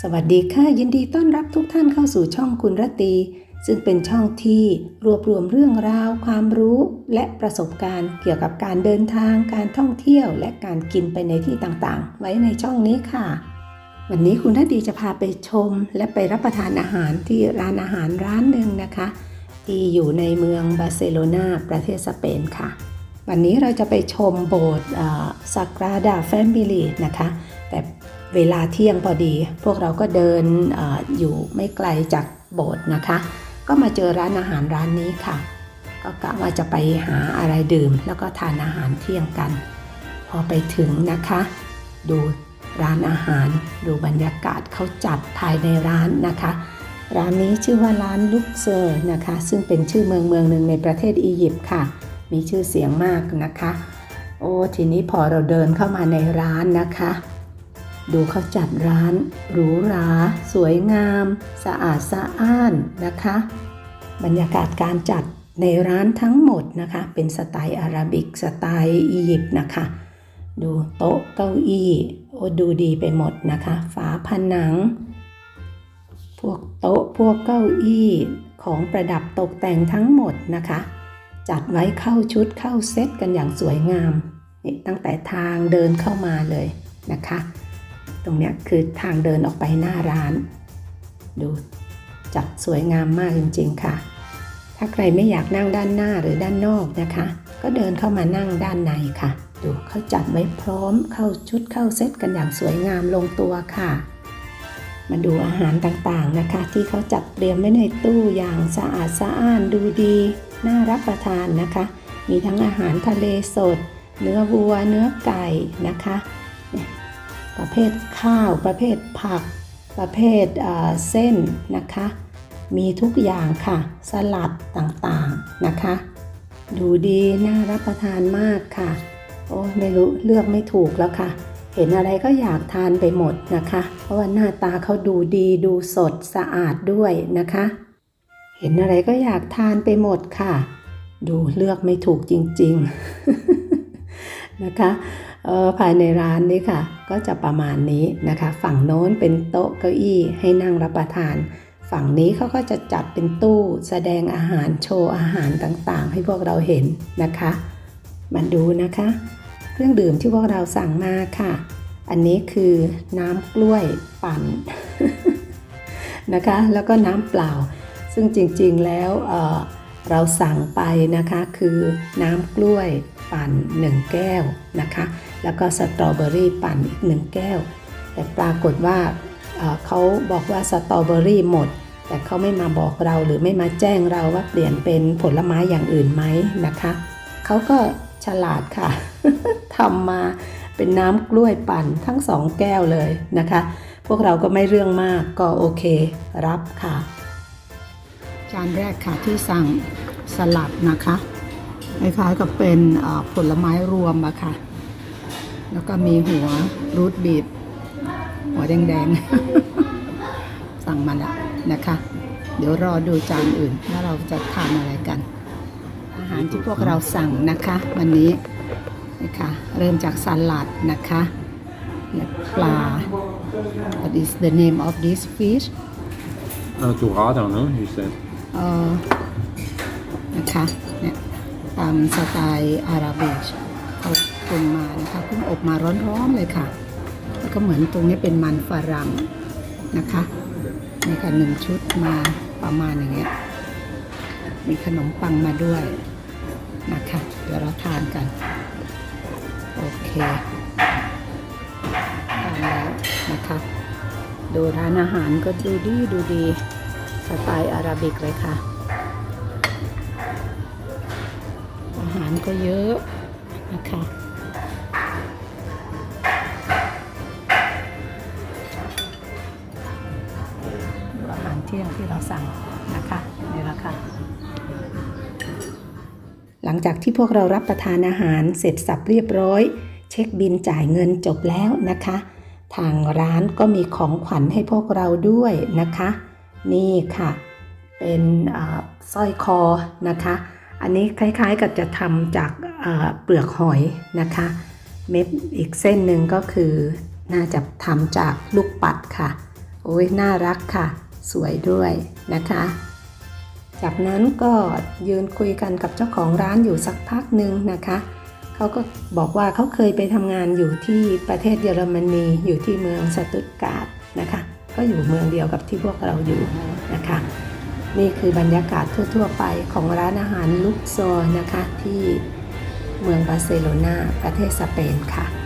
สวัสดีค่ะยินดีต้อนรับทุกท่านเข้าสู่ช่องคุณรตี ซึ่งเป็นช่องที่รวบรวมเรื่องราว ความรู้ และประสบการณ์ เกี่ยวกับการเดินทาง การท่องเที่ยว และการกินไปในที่ต่างๆ ไว้ในช่องนี้ค่ะ วันนี้คุณรตีจะพาไปชม และไปรับประทานอาหารที่ร้านอาหารร้านหนึ่งนะคะ ที่อยู่ในเมืองบาร์เซโลนาประเทศสเปนค่ะ วันนี้เราจะไปชมโบสถ์ซากราดาแฟมิลีนะคะแต่ เวลาเที่ยงพอดี พวกเราก็เดินอออยู่ไม่ไกลจากโบสถ์นะคะ ก็มาเจอร้านอาหารร้านนี้ค่ะ ก็กะว่าจะไปหาอะไรดื่ม แล้วก็ทานอาหารเที่ยงกัน พอไปถึงนะคะ ดูร้านอาหาร ดูบรรยากาศเขาจัดภายในร้านนะคะ ร้านนี้ชื่อว่าร้านลุกเซอร์นะคะ ซึ่งเป็นชื่อเมืองเมืองหนึ่งในประเทศอียิปต์ค่ะ มีชื่อเสียงมากนะคะ โอ้ทีนี้พอเราเดินเข้ามาในร้านนะคะ ดูเขาจัดร้าน หรูหรา สวยงาม สะอาดสะอ้านนะคะ บรรยากาศการจัดในร้านทั้งหมดนะคะ เป็นสไตล์อาราบิกสไตล์อียิปต์นะคะ ดูโต๊ะเก้าอี้โอ้ดูดีไปหมดนะคะ ฝาผนัง พวกโต๊ะพวกเก้าอี้ของประดับตกแต่งทั้งหมดนะคะ จัดไว้เข้าชุดเข้าเซตกันอย่างสวยงามนี่ตั้งแต่ทางเดินเข้ามาเลยนะคะ ตรงเนี้ยคือทางเดินออกไปหน้าร้าน ดูจัดสวยงามมากจริงๆค่ะ ถ้าใครไม่อยากนั่งด้านหน้าหรือด้านนอกนะคะ ก็เดินเข้ามานั่งด้านในค่ะ ดูเขาจัดไว้พร้อมเข้าชุดเข้าเซตกันอย่างสวยงามลงตัวค่ะ มาดูอาหารต่างๆนะคะ ที่เขาจัดเตรียมไว้ในตู้อย่างสะอาดสะอ้านดูดี น่ารับประทานนะคะ มีทั้งอาหารทะเลสด เนื้อวัว เนื้อไก่นะคะ ประเภทข้าว ประเภทผัก ประเภทเเส้นนะคะ มีทุกอย่างค่ะ สลัดต่างๆนะคะ ดูดีน่ารับประทานมากค่ะ โอ้ไม่รู้เลือกไม่ถูกแล้วค่ะ เห็นอะไรก็อยากทานไปหมดนะคะ เพราะว่าหน้าตาเขาดูดีดูสดสะอาดด้วยนะคะ เห็นอะไรก็อยากทานไปหมดค่ะ ดูเลือกไม่ถูกจริง ๆ นะคะออภายในร้านนี้ค่ะ ก็จะประมาณนี้นะคะ ฝั่งโน้นเป็นโต๊ะเก้าอี้ให้นั่งรับประทาน ฝั่งนี้เขาก็จะจัดเป็นตู้แสดงอาหารโชว์อาหารต่างๆ ให้พวกเราเห็นนะคะมาดูนะคะ เครื่องดื่มที่พวกเราสั่งมาค่ะ อันนี้คือน้ำกล้วยปั่นนะคะ แล้วก็น้ำเปล่า ซึ่งจริงๆแล้วเเราสั่งไปนะคะคือน้ำกล้วย ปั่น 1 แก้วนะคะ แล้วก็สตรอเบอรี่ปั่นอีก 1 แก้ว แต่ปรากฏว่าเอ่อเขาบอกว่าสตรอเบอรี่หมด แต่เขาไม่มาบอกเราหรือไม่มาแจ้งเราว่าเปลี่ยนเป็นผลไม้อย่างอื่นไหมนะคะเขาก็ฉลาดค่ะทำมาเป็นน้ำกล้วยปั่นทั้งสองแก้วเลยนะคะ พวกเราก็ไม่เรื่องมากก็โอเค รับค่ะ จานแรกค่ะที่สั่งสลัดนะคะ คล้ายๆกับเป็นเอ่อผลไม้รวมอะค่ะ แล้วก็มีหัวรูทบีบ หัวแดงๆ สั่งมาแล้วนะคะ เดี๋ยวรอดูจานอื่นว่าเราจะทานอะไรกัน อาหารที่พวกเราสั่งนะคะ วันนี้นะคะเริ่มจากสลัดนะคะและปลา What is the name of this fish Uh, dorado, no? You said. เอ่อนะคะเนี่ย ตามสไตล์อาราบิกเขาปรุงมานะคะเพิ่งอบมาร้อนๆเลยค่ะ แล้วก็เหมือนตรงนี้เป็นมันฝรั่งนะคะนี่ค่ะหนึ่งชุดมาประมาณอย่างเงี้ยมีขนมปังมาด้วยนะคะเดี๋ยวเราทานกัน โอเคทานแล้วนะคะดูร้านอาหารก็ดูดีดูดีสไตล์อาราบิกเลยค่ะ ก็เยอะนะคะอาหารเที่ยงที่เราสั่งนะคะนี่ละค่ะหลังจากที่พวกเรารับประทานอาหารเสร็จสับเรียบร้อย เช็คบินจ่ายเงินจบแล้วนะคะ ทางร้านก็มีของขวัญให้พวกเราด้วยนะคะ นี่ค่ะ เป็นสร้อยคอนะคะ อันนี้คล้ายๆกับจะทำจากเปลือกหอยนะคะ เม็ดอีกเส้นหนึ่งก็คือน่าจะทำจากลูกปัดค่ะ โอ้ยน่ารักค่ะ สวยด้วยนะคะ จากนั้นก็ยืนคุยกันกับเจ้าของร้านอยู่สักพักหนึ่งนะคะเขาก็บอกว่าเขาเคยไปทำงานอยู่ที่ประเทศเยอรมนีอยู่ที่เมืองสตุตการ์ดนะคะ ก็อยู่เมืองเดียวกับที่พวกเราอยู่นะคะ นี่คือบรรยากาศทั่ว ๆ ไปของร้านอาหารลุกโซนะคะที่เมืองบาร์เซโลนาประเทศสเปนค่ะ